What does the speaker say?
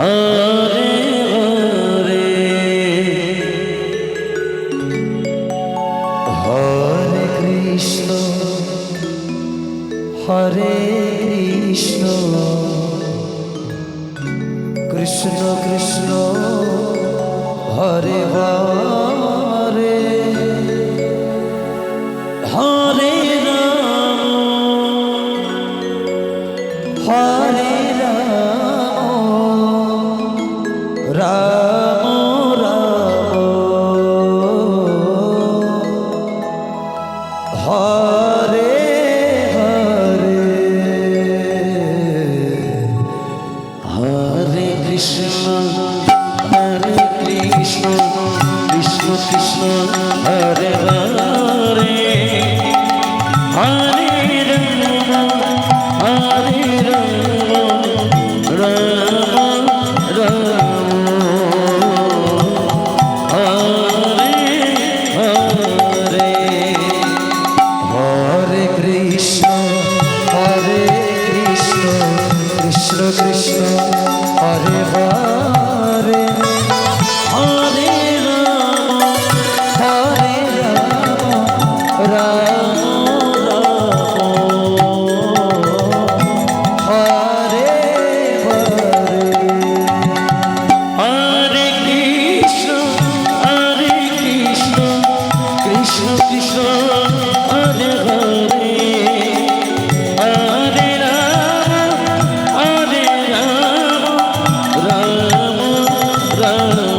ঘরে ঘরে হরে কৃষ্ণ হরে কৃষ্ণ কৃষ্ণ কৃষ্ণ হরে হরে। কৃষ্ণ হরে হরে। रण